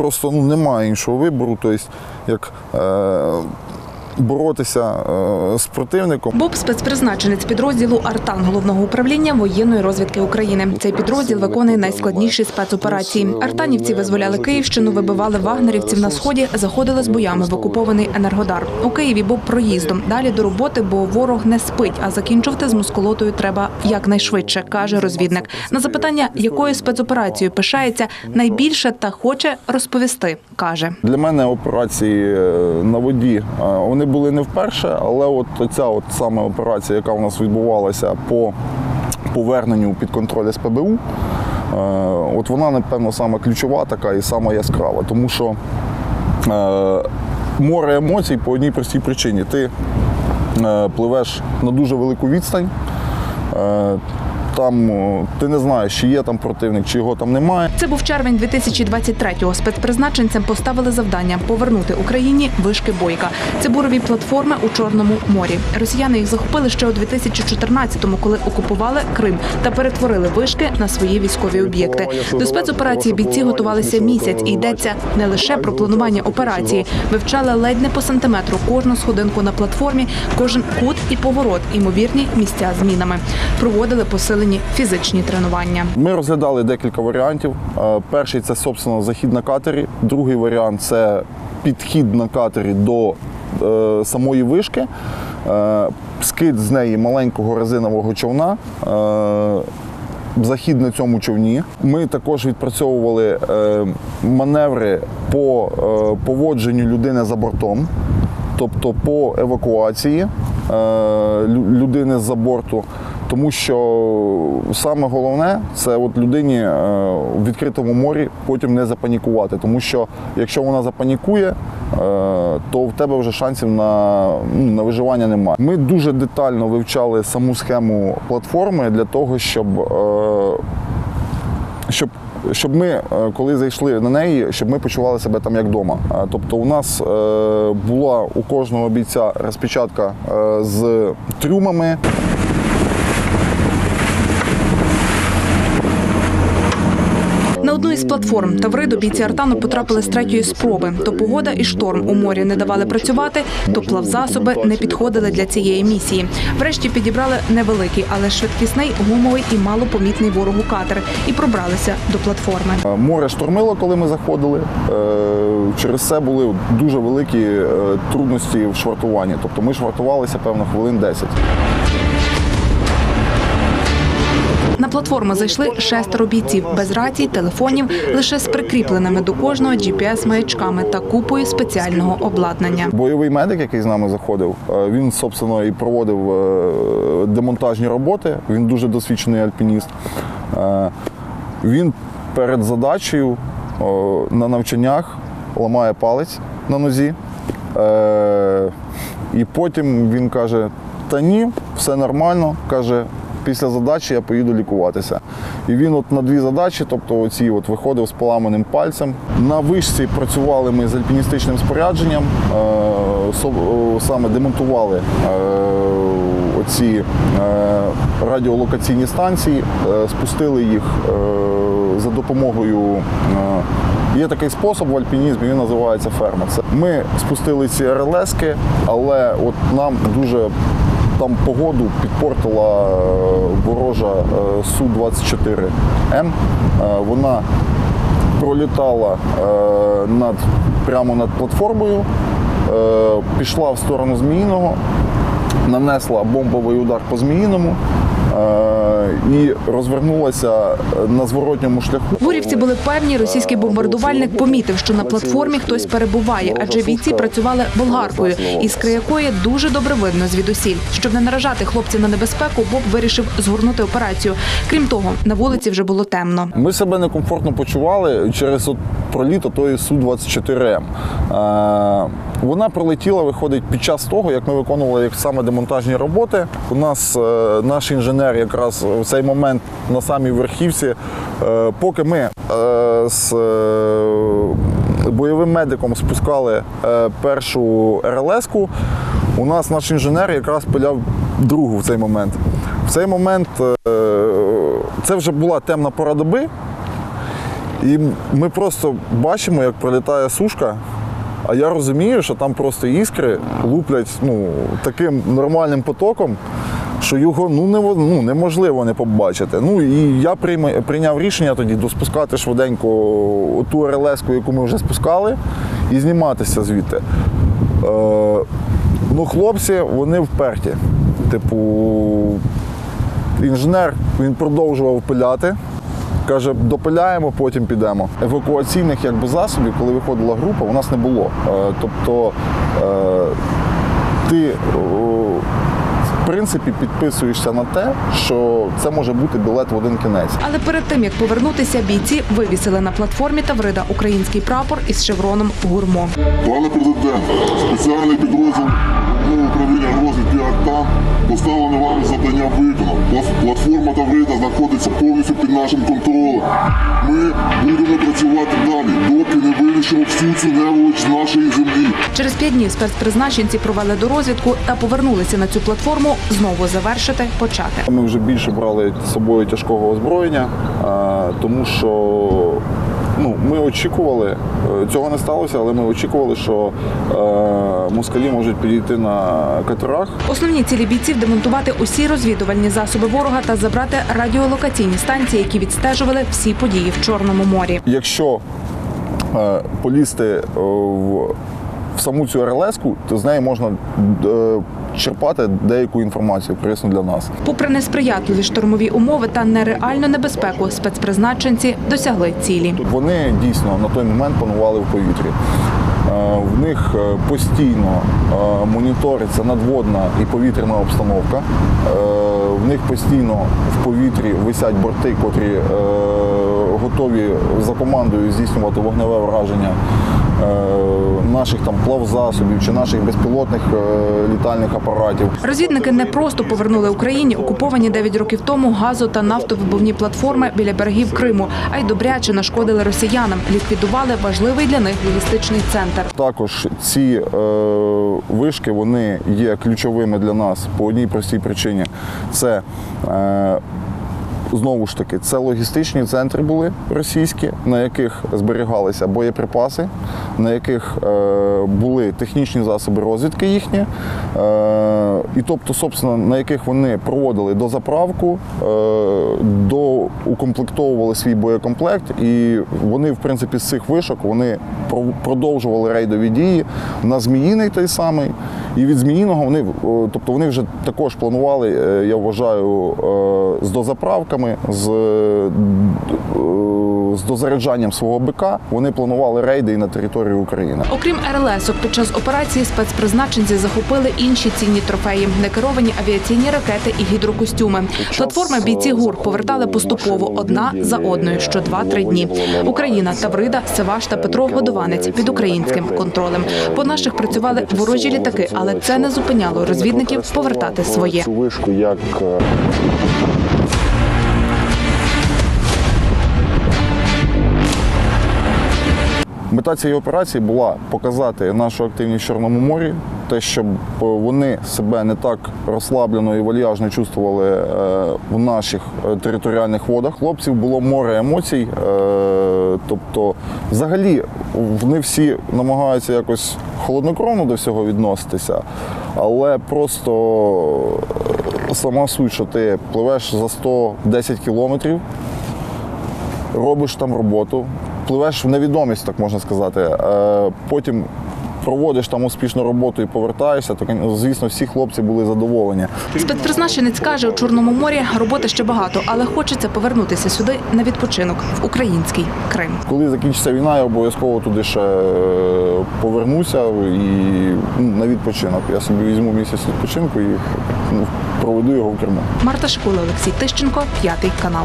просто ну, немає іншого вибору, тобто як е, боротися е, з противником. Боб спецпризначенець підрозділу Артан головного управління воєнної розвідки України. Цей підрозділ виконує найскладніші спецоперації. Артанівці визволяли Київщину, вибивали вагнерівців на сході, заходили з боями в окупований Енергодар. У Києві Боб проїздом. Далі до роботи, бо ворог не спить. А закінчувати з мускулотою треба якнайшвидше, каже розвідник. На запитання, якою спецоперацією пишається найбільше та хоче розповісти, каже. Для мене операції е, на воді е, вони були не вперше, але от ця от саме операція, яка у нас відбувалася по поверненню під контроль СПБУ, е, от вона, напевно, саме ключова така і сама яскрава, тому що е, море емоцій по одній простій причині. Ти е, пливеш на дуже велику відстань. Там ти не знаєш, чи є там противник, чи його там немає. Це був червень 2023-го. Спецпризначенцям поставили завдання повернути Україні вишки бойка. Це бурові платформи у Чорному морі. Росіяни їх захопили ще у 2014-му, коли окупували Крим та перетворили вишки на свої військові об'єкти. До спецоперації бійці готувалися місяць, і йдеться не лише про планування операції, вивчали ледь не по сантиметру кожну сходинку на платформі, кожен кут і поворот, імовірні місця з мінами. Проводили посилені фізичні тренування. Ми розглядали декілька варіантів. Е, Перший це, собственно, захід на катері. Другий варіант це підхід на катері до е, самої вишки, е, скид з неї маленького резинового човна. е, Захід на цьому човні. Ми також відпрацьовували маневри по поводженню людини за бортом, тобто по евакуації людини з-за борту. Тому що саме головне це от людині е, в відкритому морі потім не запанікувати. Тому що якщо вона запанікує, е, то в тебе вже шансів на, ну, на виживання немає. Ми дуже детально вивчали саму схему платформи для того, щоб, е, щоб щоб ми, коли зайшли на неї, щоб ми почували себе там як вдома. Тобто, у нас була у кожного бійця розпечатка з трюмами. На одну із платформ Тавриду бійці Артану потрапили з третьої спроби. То погода і шторм у морі не давали працювати, то плавзасоби не підходили для цієї місії. Врешті підібрали невеликий, але швидкісний, гумовий і малопомітний ворогу катер і пробралися до платформи. Море штормило, коли ми заходили. Е, Через це були дуже великі е, трудності в швартуванні. Тобто ми швартувалися, певно, хвилин 10. Платформу зайшли шестеро бійців без рацій, телефонів, лише з прикріпленими до кожного GPS-маячками та купою спеціального обладнання. Бойовий медик, який з нами заходив, е, він, собственно, і проводив е, демонтажні роботи. Він дуже досвідчений альпініст. Е, Він перед задачею на навчаннях ламає палець на нозі. І потім він каже: Та ні, все нормально. каже. Після задачі я поїду лікуватися. І він от на дві задачі, тобто оці от виходив з поламаним пальцем. На вишці працювали ми з альпіністичним спорядженням, е, со- о, саме демонтували е, оці е, радіолокаційні станції, е, спустили їх е, за допомогою. е, Є такий спосіб в альпінізмі, він називається ферма. Ми спустили ці РЛСки, але от нам дуже там погоду підпортила е, ворожа е, Су-24М. Е, Вона пролітала над, прямо над платформою, пішла в сторону Зміїного, нанесла бомбовий удар по Зміїному і розвернулася е, на зворотньому шляху. Бурівці були певні, російський бомбардувальник помітив, що на платформі хтось перебуває, адже бійці працювали болгаркою, іскри якої дуже добре видно звідусіль. Щоб не наражати хлопців на небезпеку, Боб вирішив згорнути операцію. Крім того, на вулиці вже було темно. Ми себе некомфортно почували через проліт тої Су-24М. Е, Вона пролетіла, виходить, під час того, як ми виконували як саме демонтажні роботи. У нас е, наш інженер якраз в цей момент на самій верхівці, е, поки ми з бойовим медиком спускали першу РЛС-ку, у нас наш інженер якраз пиляв другу в цей момент. В цей момент це вже була темна пора доби. І ми просто бачимо, як пролітає сушка. А я розумію, що там просто іскри луплять ну, таким нормальним потоком, що його ну, нево- ну, неможливо не побачити. Ну і я прийма- прийняв рішення тоді доспускати швиденько ту РЛС, яку ми вже спускали, і зніматися звідти. Е, ну, хлопці, вони вперті. Типу, інженер він продовжував пиляти. Каже, допиляємо, потім підемо. Евакуаційних якби, засобів, коли виходила група, у нас не було. Е, тобто е, ти в принципі підписуєшся на те, що це може бути білет в один кінець. Але перед тим як повернутися, бійці вивісили на платформі Таврида український прапор із шевроном гурмо. Пане президент, спеціальний підрозділ управління розвідки АКТА поставлено вам завдання виконано. Плат- Платформа Таврида знаходиться повністю під нашим контролем. Ми будемо працювати далі, доки не вирішимо всю цю неволоч нашої землі. Через п'ять днів спецпризначенці провели дорозвідку та повернулися на цю платформу знову завершити почати. Ми вже більше брали з собою тяжкого озброєння, тому що ну, ми очікували, е, цього не сталося, але ми очікували, що е, москалі можуть підійти на катерах. Основні цілі бійців демонтувати усі розвідувальні засоби ворога та забрати радіолокаційні станції, які відстежували всі події в Чорному морі. Якщо е, полізти е, в, в саму цю РЛС-ку, то з неї можна е, черпати деяку інформацію корисну для нас. Попри несприятливі штурмові умови та нереальну небезпеку, спецпризначенці досягли цілі. Вони дійсно на той момент панували в повітрі. Е, В них е, постійно е, моніториться надводна і повітряна обстановка. В них постійно в повітрі висять борти, котрі готові за командою здійснювати вогневе враження е, наших там плавзасобів чи наших безпілотних е, літальних апаратів. Розвідники не просто повернули Україні окуповані 9 років тому газу та нафтовибувні платформи біля берегів Криму, а й добряче нашкодили росіянам, ліквідували важливий для них логістичний центр. Також ці е, вишки вони є ключовими для нас по одній простій причині. Це е, знову ж таки це логістичні центри були російські, на яких зберігалися боєприпаси, на яких е, були технічні засоби розвідки їхні, е, і тобто, собственно, на яких вони проводили дозаправку, е, доукомплектовували свій боєкомплект, і вони, в принципі, з цих вишок вони продовжували рейдові дії на Зміїний той самий. І від Зміїного вони, тобто вони вже також планували, е, я вважаю, е, з дозаправками, з, е, з дозаряджанням свого БК, вони планували рейди і на територію України. Окрім РЛСок, під час операції спецпризначенці захопили інші цінні трофеї, некеровані авіаційні ракети і гідрокостюми. Платформи бійці ГУР повертали поступово одна за одною, що 2-3 дні. Україна, Таврида, Севаш та Петро Годованець під українським контролем. По наших працювали ворожі літаки, але це не зупиняло розвідників повертати своє. Вишку як е, Мета цієї операції була показати нашу активність в Чорному морі, те, щоб вони себе не так розслаблено і вальяжно чувствували е, в наших е, територіальних водах. Хлопців було море емоцій. е, Тобто, взагалі, вони всі намагаються якось холоднокровно до всього відноситися, але просто е, сама суть, що ти пливеш за 110 кілометрів, робиш там роботу, пливеш в невідомість, так можна сказати. Е, Потім проводиш там успішну роботу і повертаєшся, то звісно всі хлопці були задоволені. Спецпризначенець каже, у Чорному морі роботи ще багато, але хочеться повернутися сюди на відпочинок в український Крим. Коли закінчиться війна, я обов'язково туди ще е, повернуся і ну, на відпочинок. Я собі візьму місяць відпочинку і ну, проведу його в Криму. Марта Шкула, Олексій Тищенко, п'ятий канал.